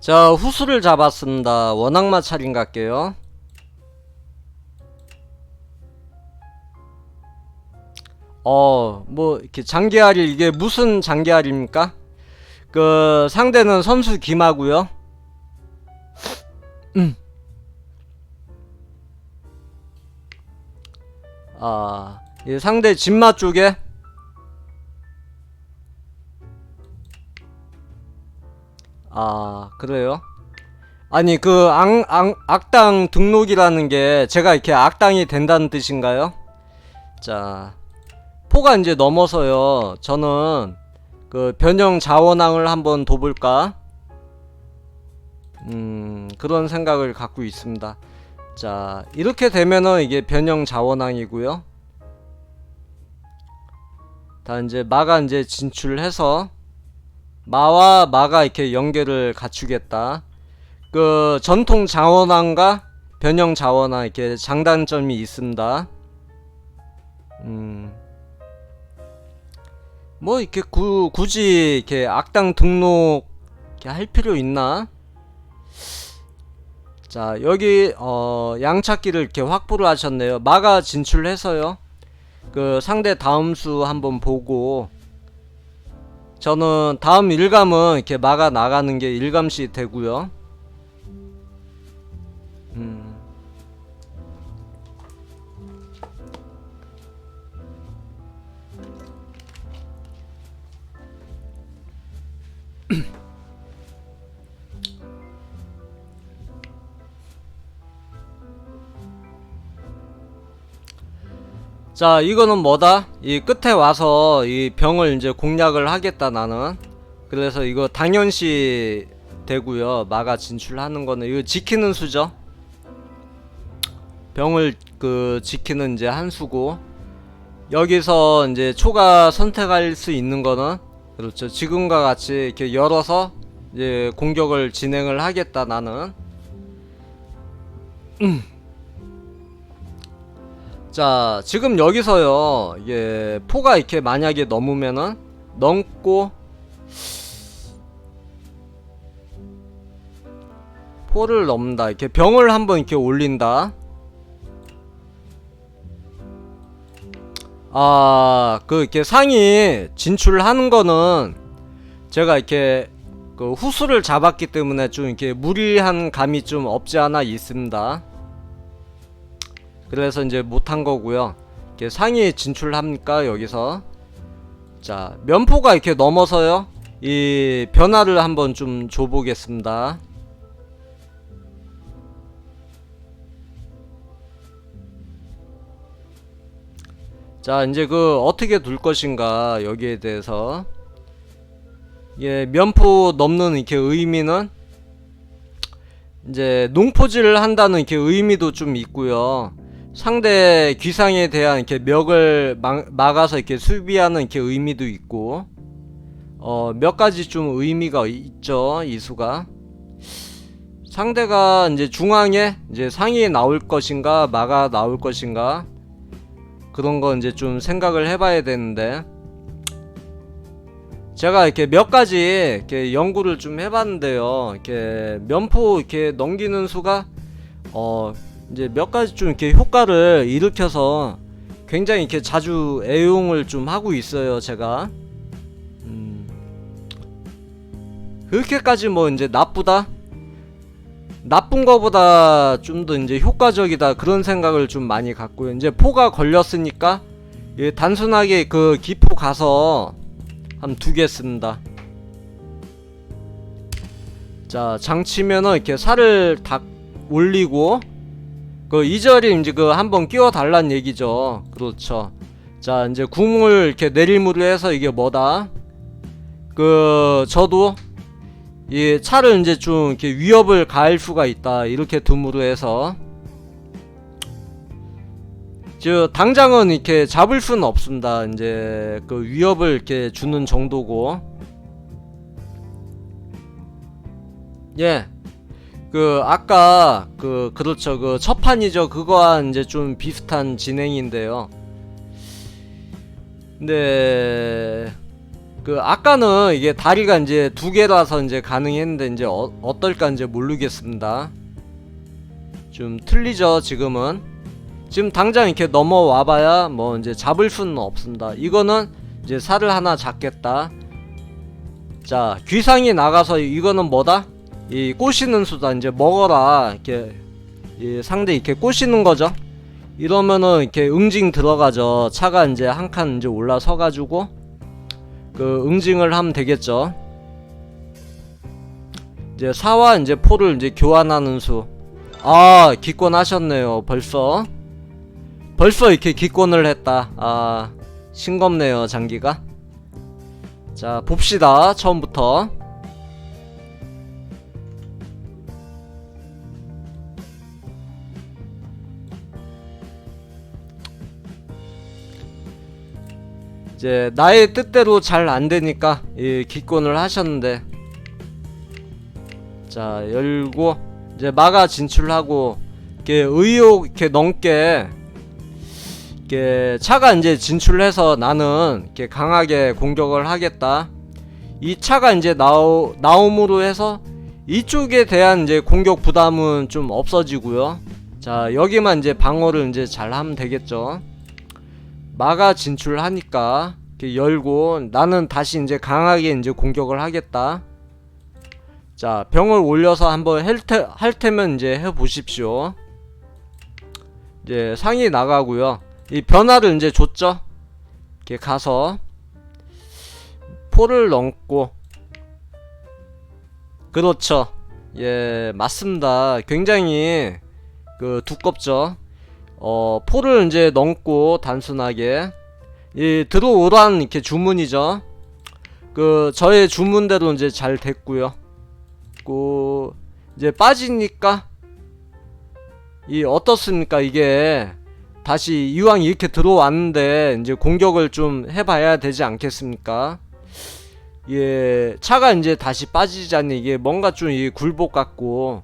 자, 후수를 잡았습니다. 원악마 차림 갈게요. 어, 뭐, 이렇게 장기알이, 이게 무슨 장기알입니까? 그, 상대는 선수 김하고요 음. 아, 이 상대 진마 쪽에 아, 그래요? 아니, 그, 악, 악, 악당 등록이라는 게 제가 이렇게 악당이 된다는 뜻인가요? 자, 포가 이제 넘어서요. 저는 그 변형 자원왕을 한번 둬볼까? 음, 그런 생각을 갖고 있습니다. 자, 이렇게 되면은 이게 변형 자원왕이고요. 다 이제 마가 이제 진출해서 마와 마가 이렇게 연계를 갖추겠다. 그 전통 자원왕과 변형 자원왕 이렇게 장단점이 있습니다. 음. 뭐 이렇게 구, 굳이 이렇게 악당 등록 이렇게 할 필요 있나? 자 여기 어 양찾기를 이렇게 확보를 하셨네요. 마가 진출해서요. 그 상대 다음 수 한번 보고 저는 다음 일감은 이렇게 막아 나가는 게 일감시 되고요. 음. 자 이거는 뭐다? 이 끝에 와서 이 병을 이제 공략을 하겠다 나는. 그래서 이거 당연시 되고요. 마가 진출하는 거는 이거 지키는 수죠. 병을 그 지키는 이제 한 수고. 여기서 이제 초가 선택할 수 있는 거는 그렇죠. 지금과 같이 이렇게 열어서 이제 공격을 진행을 하겠다 나는. 음. 자 지금 여기서요. 이게 포가 이렇게 만약에 넘으면은 넘고 포를 넘는다. 이렇게 병을 한번 이렇게 올린다. 아 그 이렇게 상이 진출하는 거는 제가 이렇게 그 후수를 잡았기 때문에 좀 이렇게 무리한 감이 좀 없지 않아 있습니다 그래서 이제 못한 거고요. 이렇게 상위 진출합니까 여기서? 자 면포가 이렇게 넘어서요. 이 변화를 한번 좀 줘보겠습니다. 자 이제 그 어떻게 둘 것인가 여기에 대해서 예 면포 넘는 이렇게 의미는 이제 농포질을 한다는 이렇게 의미도 좀 있고요. 상대 귀상에 대한 이렇게 멱을 막, 막아서 이렇게 수비하는 이렇게 의미도 있고 어, 몇 가지 좀 의미가 있죠 이 수가. 상대가 이제 중앙에 이제 상위에 나올 것인가 마가 나올 것인가 그런 거 이제 좀 생각을 해봐야 되는데 제가 이렇게 몇 가지 이렇게 연구를 좀 해봤는데요. 이렇게 면포 이렇게 넘기는 수가 어 이제 몇 가지 좀 이렇게 효과를 일으켜서 굉장히 이렇게 자주 애용을 좀 하고 있어요 제가. 음. 그렇게까지 뭐 이제 나쁘다? 나쁜 거보다 좀 더 이제 효과적이다 그런 생각을 좀 많이 갖고요. 이제 포가 걸렸으니까 예, 단순하게 그 기포 가서 한 두 개 씁니다. 자 장치면은 이렇게 살을 다 올리고 그 이절이 이제 그 한번 끼워 달란 얘기죠. 그렇죠. 자 이제 궁을 이렇게 내리무를 해서 이게 뭐다? 그 저도 이 차를 이제 좀 이렇게 위협을 가할 수가 있다. 이렇게 둠으로 해서 저 당장은 이렇게 잡을 수는 없습니다. 이제 그 위협을 이렇게 주는 정도고 예. 그 아까 그 그렇죠 그 첫판이죠 그거와 이제 좀 비슷한 진행인데요 근데 그그 아까는 이게 다리가 이제 두 개라서 이제 가능했는데 이제 어, 어떨까 이제 모르겠습니다. 좀 틀리죠 지금은. 지금 당장 이렇게 넘어와 봐야 뭐 이제 잡을 수는 없습니다. 이거는 이제 살을 하나 잡겠다. 자, 귀상이 나가서 이거는 뭐다? 이 꼬시는 수다. 이제 먹어라. 이렇게 이 상대 이렇게 꼬시는 거죠. 이러면은 이렇게 응징 들어가죠. 차가 이제 한 칸 이제 올라서 가지고 그 응징을 하면 되겠죠. 이제 사와 이제 포를 이제 교환하는 수. 아, 기권 하셨네요. 벌써. 벌써 이렇게 기권을 했다. 아, 싱겁네요, 장기가. 자, 봅시다. 처음부터. 이제 나의 뜻대로 잘 안 되니까 이 기권을 하셨는데 자 열고 이제 마가 진출하고 이렇게 의욕 이렇게 넘게 이렇게 차가 이제 진출해서 나는 이렇게 강하게 공격을 하겠다. 이 차가 이제 나오 나옴으로 해서 이쪽에 대한 이제 공격 부담은 좀 없어지고요. 자 여기만 이제 방어를 이제 잘 하면 되겠죠. 마가 진출하니까 열고 나는 다시 이제 강하게 이제 공격을 하겠다. 자 병을 올려서 한번 할, 테, 할 테면 이제 해 보십시오. 이제 상이 나가고요. 이 변화를 이제 줬죠. 이렇게 가서 포를 넣고 그렇죠. 예 맞습니다. 굉장히 그 두껍죠. 어 포를 이제 넣고 단순하게 이 들어오란 이렇게 주문이죠. 그 저의 주문대로 이제 잘 됐고요. 그 이제 빠지니까 이 어떻습니까 이게 다시 이왕 이렇게 들어왔는데 이제 공격을 좀 해봐야 되지 않겠습니까? 예 차가 이제 다시 빠지자니 이게 뭔가 좀 이 굴복 같고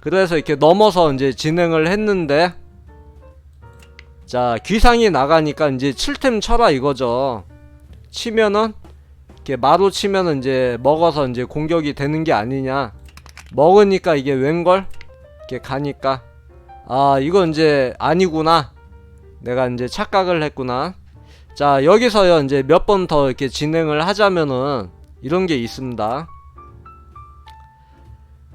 그래서 이렇게 넘어서 이제 진행을 했는데 자 귀상이 나가니까 이제 7템 쳐라 이거죠. 치면은 이렇게 마루 치면은 이제 먹어서 이제 공격이 되는 게 아니냐. 먹으니까 이게 웬걸? 이렇게 가니까. 아 이거 이제 아니구나. 내가 이제 착각을 했구나. 자 여기서요 이제 몇 번 더 이렇게 진행을 하자면은 이런 게 있습니다.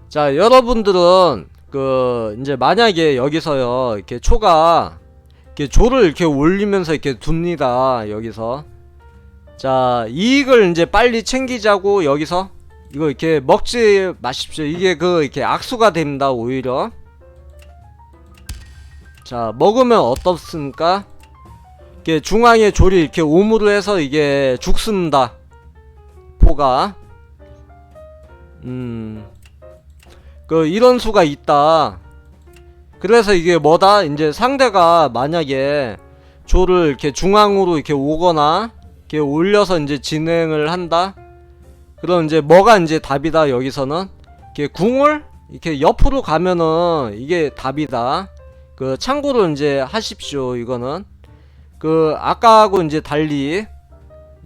자 여러분들은 그 이제 만약에 여기서요 이렇게 초가 이렇게 조를 이렇게 올리면서 이렇게 둡니다 여기서. 자 이익을 이제 빨리 챙기자고 여기서 이거 이렇게 먹지 마십시오. 이게 그 이렇게 악수가 됩니다 오히려. 자 먹으면 어떻습니까? 이렇게 중앙에 조리 이렇게 오므로 해서 이게 죽습니다 포가. 음 그 이런 수가 있다 그래서 이게 뭐다? 이제 상대가 만약에 조를 이렇게 중앙으로 이렇게 오거나 이렇게 올려서 이제 진행을 한다. 그럼 이제 뭐가 이제 답이다 여기서는 이렇게 궁을 이렇게 옆으로 가면은 이게 답이다. 그 참고로 이제 하십시오 이거는 그 아까하고 이제 달리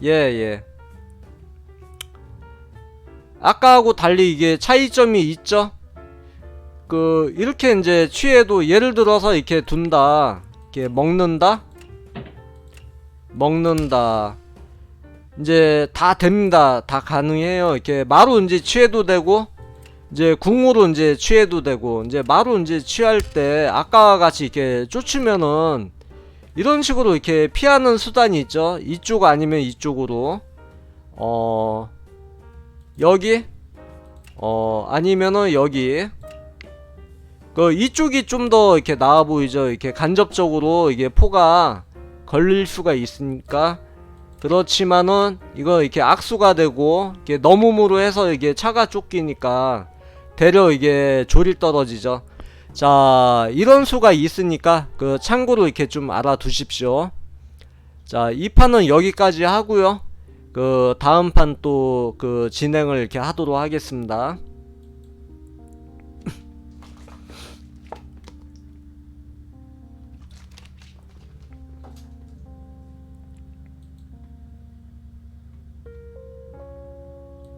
예 예. 아까하고 달리 이게 차이점이 있죠. 그 이렇게 이제 취해도 예를 들어서 이렇게 둔다 이렇게 먹는다? 먹는다. 이제 다 됩니다. 다 가능해요. 이렇게 마루 이제 취해도 되고 이제 궁으로 이제 취해도 되고 이제 마루 이제 취할 때 아까와 같이 이렇게 쫓으면은 이런 식으로 이렇게 피하는 수단이 있죠. 이쪽 아니면 이쪽으로. 어 여기? 어 아니면은 여기 그 이쪽이 좀 더 이렇게 나아 보이죠. 이렇게 간접적으로 이게 포가 걸릴 수가 있으니까 그렇지만은 이거 이렇게 악수가 되고 이게 넘음으로 해서 이게 차가 쫓기니까 대려 이게 조릴 떨어지죠. 자 이런 수가 있으니까 그 참고로 이렇게 좀 알아두십시오. 자 이 판은 여기까지 하고요. 그 다음 판 또 그 진행을 이렇게 하도록 하겠습니다.